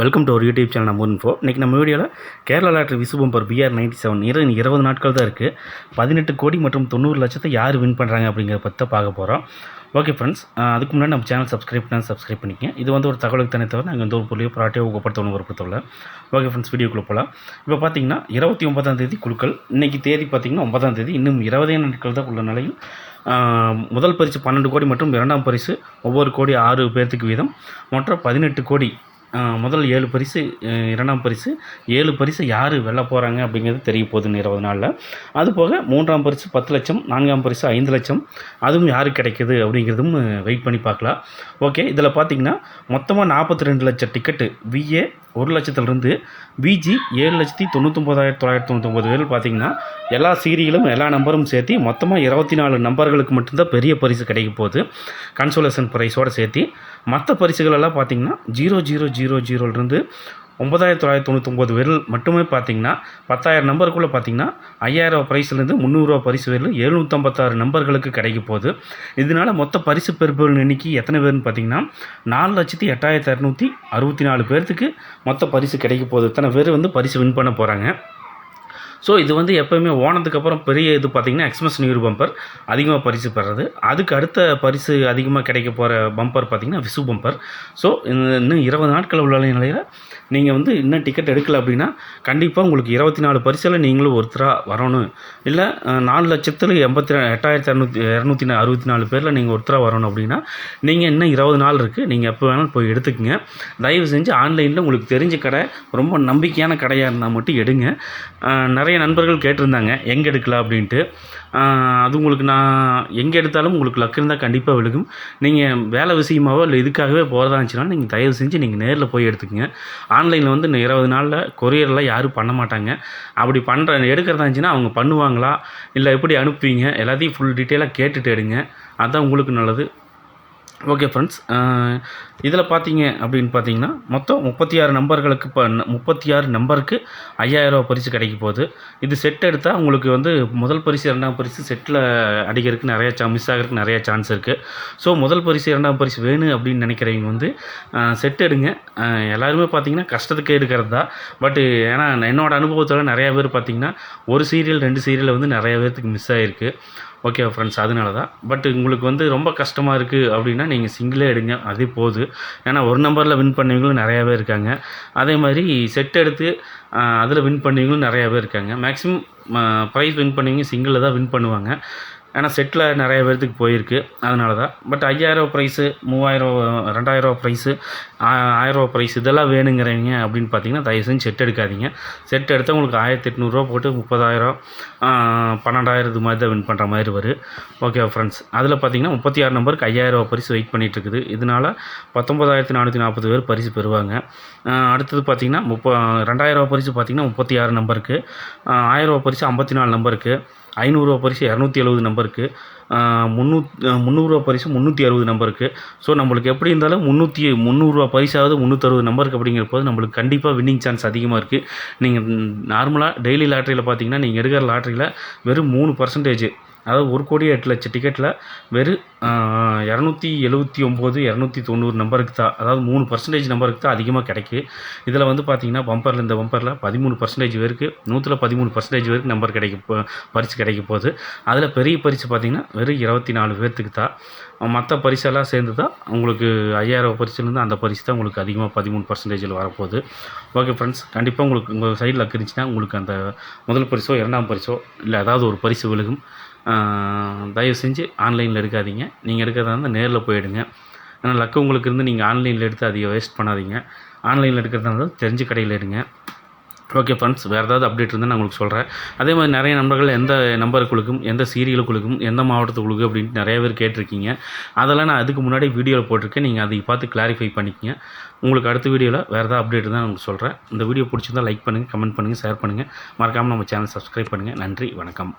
Welcome to ஒரு YouTube channel நம்ம info இன்றைக்கி நம்ம வீடியோவில் Kerala lottery Vishu bumper BR ninety seven இரு இருபது நாட்கள் தான் இருக்குது பதினெட்டு கோடி மற்றும் தொண்ணூறு லட்சத்தை யார் வின் பண்ணுறாங்க அப்படிங்கிற பற்றி பார்க்க போகிறோம் ஓகே ஃப்ரெண்ட்ஸ் அதுக்கு முன்னாடி நம்ம சேனல் சப்ஸ்கிரைப் பண்ணால் சப்ஸ்கிரைப் பண்ணிக்கங்க. இது வந்து ஒரு தகவலுக்கு தனி தவிர நாங்கள் எந்த ஒரு பொருளையோ ப்ராட்டியோ ஊக்கப்படுத்தணும் விருப்பத்தவில்லை ஓகே ஃப்ரெண்ட்ஸ் வீடியோக்குள்ளே போகலாம் இப்போ பார்த்தீங்கன்னா இருபத்தி ஒன்பதாம் தேதி குழுக்கள் இன்றைக்கி தேதி பார்த்தீங்கன்னா ஒன்பதாம் தேதி இன்னும் இருபதே நாட்கள் தான் உள்ள நிலையில். முதல் பரிசு பன்னெண்டு கோடி மற்றும் இரண்டாம் பரிசு ஒவ்வொரு கோடி ஆறு பேர்த்துக்கு வீதம். மொத்தம் பதினெட்டு கோடி முதல் ஏழு பரிசு இரண்டாம் பரிசு ஏழு பரிசு யார் வெல்ல போகிறாங்க அப்படிங்கிறது தெரிய போகுதுன்னு இருபது நாளில். அதுபோக மூன்றாம் பரிசு பத்து லட்சம் நான்காம் பரிசு ஐந்து லட்சம் அதுவும் யார் கிடைக்குது அப்படிங்கிறதும் வெயிட் பண்ணி பார்க்கலாம். ஓகே இதில் பார்த்தீங்கன்னா மொத்தமாக நாற்பத்தி ரெண்டு லட்சம் டிக்கெட்டு விஏ ஒரு லட்சத்துலேருந்து பிஜி ஏழு லட்சத்தி தொண்ணூத்தொம்பதாயிரத்தி தொள்ளாயிரத்தி தொண்ணூத்தொம்பது பேர் பார்த்தீங்கன்னா எல்லா சீரியலும் எல்லா நம்பரும் சேர்த்து மொத்தமாக இருபத்தி நாலு நம்பர்களுக்கு மட்டும்தான் பெரிய பரிசு கிடைக்க போகுது. கன்சோலேஷன் ப்ரைஸோடு சேர்த்து மற்ற பரிசுகளெல்லாம் பார்த்திங்கன்னா பார்த்தீங்கன்னா ஜீரோ ஜீரோ ஜீரோ ஜீரோலேருந்து ஒன்பதாயிரத்தி தொள்ளாயிரத்தி தொண்ணூத்தொம்பது விரல் மட்டுமே பார்த்தீங்கன்னா பத்தாயிரம் நம்பருக்குள்ளே பார்த்தீங்கன்னா ஐயாயிரம் பரிசுலேருந்து முந்நூறுரூவா பரிசு விரல் எழுநூற்றம்பத்தாறு நம்பர்களுக்கு கிடைக்க போகுது. இதனால் மொத்த பரிசு பெறுபவர்கள் எண்ணிக்கை எத்தனை பேர்னு பார்த்தீங்கன்னா நாலு லட்சத்தி எட்டாயிரத்தி இரநூத்தி அறுபத்தி நாலு பேர்த்துக்கு மொத்த பரிசு கிடைக்க போகுது. இத்தனை பேர் வந்து பரிசு வின் பண்ண போகிறாங்க ஸோ இது வந்து எப்போயுமே ஓனத்துக்கப்புறம் அப்புறம் பெரிய இது பார்த்திங்கன்னா எக்ஸ்பிரஸ் நியூ பம்பர் அதிகமாக பரிசு பெறது. அதுக்கு அடுத்த பரிசு அதிகமாக கிடைக்க போகிற பம்பர் பார்த்திங்கன்னா விசு பம்பர் ஸோ இன்னும் இருபது நாட்கள் உள்ள நிலையில் நீங்கள் வந்து இன்னும் டிக்கெட் எடுக்கல அப்படின்னா கண்டிப்பாக உங்களுக்கு இருபத்தி நாலு பரிசில் நீங்களும் ஒருத்தராக வரணும். இல்லை நாலு லட்சத்தில் எண்பத்தி எட்டாயிரத்தி இரநூத்தி இரநூத்தி அறுபத்தி நாலு பேரில் நீங்கள் ஒருத்தராக வரணும் அப்படின்னா நீங்கள் இன்னும் இருபது நாள் இருக்குது நீங்கள் எப்போ வேணாலும் போய் எடுத்துக்கங்க. தயவு செஞ்சு ஆன்லைனில் உங்களுக்கு தெரிஞ்ச கடை ரொம்ப நம்பிக்கையான கடையாக இருந்தால் மட்டும் எடுங்க. நிறைய நிறைய நண்பர்கள் கேட்டிருந்தாங்க எங்கே எடுக்கலாம்? அப்படின்ட்டு. அது உங்களுக்கு நான் எங்கே எடுத்தாலும் உங்களுக்கு லக் இருந்தால் கண்டிப்பாக விழுகும். நீங்கள் வேலை விஷயமாவோ இல்லை இதுக்காகவே போகிறதா இருந்துச்சுன்னா நீங்கள் தயவு செஞ்சு நீங்கள் நேரில் போய் எடுத்துக்கங்க. ஆன்லைனில் வந்து இருபது நாளில் கொரியர்லாம் யாரும் பண்ண மாட்டாங்க. அப்படி பண்ணுற எடுக்கிறதா இருந்துச்சுன்னா அவங்க பண்ணுவாங்களா? இல்லை எப்படி அனுப்புவீங்க? எல்லாத்தையும் ஃபுல் டீட்டெயிலாக கேட்டுட்டு எடுங்க. அதுதான் உங்களுக்கு நல்லது. ஓகே ஃப்ரெண்ட்ஸ் இதில் பார்த்தீங்க அப்படின்னு பார்த்தீங்கன்னா மொத்தம் முப்பத்தி ஆறு நம்பர்களுக்கு இப்போ முப்பத்தி ஆறு நம்பருக்கு ஐயாயிரரூபா பரிசு கிடைக்க போகுது. இது செட் எடுத்தால் உங்களுக்கு வந்து முதல் பரிசு இரண்டாம் பரிசு செட்டில் அடிக்கிறதுக்கு நிறையா சா மிஸ் ஆகிறதுக்கு நிறையா சான்ஸ் இருக்குது ஸோ முதல் பரிசு இரண்டாம் பரிசு வேணும் அப்படின்னு நினைக்கிறவங்க வந்து செட் எடுங்க. எல்லாருமே பார்த்தீங்கன்னா கஷ்டத்துக்கு எடுக்கிறது தான். பட்டு ஏன்னா என்னோடய அனுபவத்தில் நிறையா பேர் பார்த்தீங்கன்னா ஒரு சீரியல் ரெண்டு சீரியல் வந்து நிறையா பேர்த்துக்கு மிஸ் ஆகிருக்கு ஓகே ஃப்ரெண்ட்ஸ் அதனால தான் பட் உங்களுக்கு வந்து ரொம்ப கஷ்டமாக இருக்குது அப்படின்னா நீங்கள் சிங்கிளே எடுங்க அதே போது. ஏன்னா ஒரு நம்பரில் வின் பண்ணவங்களும் நிறையாவே இருக்காங்க. அதே மாதிரி செட் எடுத்து அதில் வின் பண்ணவங்களும் நிறையா பேர் இருக்காங்க. மேக்ஸிமம் ப்ரைஸ் வின் பண்ணவங்க சிங்கிளில் தான் வின் பண்ணுவாங்க. ஏன்னா செட்டில் நிறைய பேர்த்துக்கு போயிருக்கு. அதனால தான் பட் ஐயாயிரம் ப்ரைஸு மூவாயிரம் ரெண்டாயிரம் ப்ரைஸு ஆயிரரூவா ப்ரைஸ் இதெல்லாம் வேணுங்கிறவங்க அப்படின்னு பார்த்தீங்கன்னா தயவு செஞ்சு செட் எடுக்காதீங்க. செட் எடுத்தால் உங்களுக்கு ஆயிரத்தி எட்நூறுரூவா போட்டு முப்பதாயிரம் பன்னெண்டாயிரம் இது மாதிரி தான் வின் பண்ணுற மாதிரி வரும். ஓகே ஃப்ரெண்ட்ஸ் அதில் பார்த்தீங்கன்னா முப்பத்தி ஆறு நம்பருக்கு ஐயாயிரரூவா பரிசு வெயிட் பண்ணிட்டு இருக்குது. இதனால் பத்தொம்பதாயிரத்தி நானூற்றி நாற்பது பேர் பரிசு பெறுவாங்க. அடுத்தது பார்த்தீங்கன்னா முப்ப ரெண்டாயிரரூவா பரிசு பார்த்தீங்கன்னா முப்பத்தி ஆறு நம்பருக்கு ஆயிரரூவா பரிசு ஐம்பத்தி நாலு நம்பருக்கு. ஐநூறுரூவா பரிசு இரநூத்தி எழுபது நம்பருக்கு. முந்நூத் முந்நூறுரூவா பரிசு முந்நூற்றி அறுபது நம்பருக்கு. ஸோ நம்மளுக்கு எப்படி இருந்தாலும் முந்நூற்றி முந்நூறுரூவா பரிசாவது முந்நூற்றறுபது நம்பருக்கு அப்படிங்கிற போது நம்மளுக்கு கண்டிப்பாக வின்னிங் சான்ஸ் அதிகமாக இருக்குது நீங்கள் நார்மலாக டெய்லி லாட்ரியில் பார்த்தீங்கன்னா நீங்கள் எடுக்கிற லாட்ரியில் வெறும் மூணு பர்சன்டேஜ் அதாவது ஒரு கோடி எட்டு லட்சம் டிக்கெட்டில் வெறும் இரநூத்தி எழுபத்தி ஒம்பது இரநூத்தி தொண்ணூறு நம்பருக்கு தான் அதாவது மூணு பர்சன்டேஜ் நம்பருக்கு தான் அதிகமாக கிடைக்கு. இதில் வந்து பார்த்தீங்கன்னா பம்பரில் இந்த பம்பரில் பதிமூணு பர்சன்டேஜ் பேருக்கு நூற்றில் பதிமூணு பர்சன்டேஜ் பேருக்கு நம்பர் கிடைக்க பரிசு கிடைக்க போகுது. அதில் பெரிய பரிசு பார்த்தீங்கன்னா வெறும் இருபத்தி நாலு பேர்த்துக்கு தான். மற்ற பரிசெல்லாம் சேர்ந்து தான் உங்களுக்கு ஐயாயிரம் பரிசுலேருந்து அந்த பரிசு தான் உங்களுக்கு அதிகமாக பதிமூணு பர்சன்டேஜில் வரப்போகுது. ஓகே ஃப்ரெண்ட்ஸ் கண்டிப்பாக உங்களுக்கு உங்கள் சைடில் இருந்துச்சுன்னா உங்களுக்கு அந்த முதல் பரிசோ இரண்டாம் பரிசோ இல்லை ஏதாவது ஒரு பரிசு விழுகும். தயவு செஞ்சு ஆன்லைனில் எடுக்காதீங்க. நீங்கள் எடுக்கிறதா இருந்தால் நேரில் போயிடுங்க. ஏன்னா லக்கு உங்களுக்கு இருந்து நீங்கள் ஆன்லைனில் எடுத்து அதிக வேஸ்ட் பண்ணாதீங்க. ஆன்லைனில் எடுக்கிறதா இருந்தால் தெரிஞ்ச கடையில் எடுங்க. ஓகே ஃப்ரெண்ட்ஸ் வேறு ஏதாவது அப்டேட் இருந்தால் நான் உங்களுக்கு சொல்கிறேன் அதே மாதிரி நிறைய நம்பர்கள் எந்த நம்பருக்குழுக்கும் எந்த சீரியலுக்குழுக்கும் எந்த மாவட்டத்துக்குழுக்கு அப்படின்ட்டு நிறைய பேர் கேட்டிருக்கீங்க. அதெல்லாம் நான் அதுக்கு முன்னாடி வீடியோவில் போட்டிருக்கேன். நீங்கள் அதை பார்த்து கிளாரிஃபை பண்ணிக்கங்க. உங்களுக்கு அடுத்த வீடியோவில் வேறு ஏதாவது அப்டேட் இருந்தால் நான் உங்களுக்கு சொல்கிறேன் இந்த வீடியோ பிடிச்சிருந்தா லைக் பண்ணுங்கள் கமெண்ட் பண்ணுங்கள் ஷேர் பண்ணுங்கள் மறக்காமல் நம்ம சேனல் சப்ஸ்கிரைப் பண்ணுங்கள் நன்றி வணக்கம்.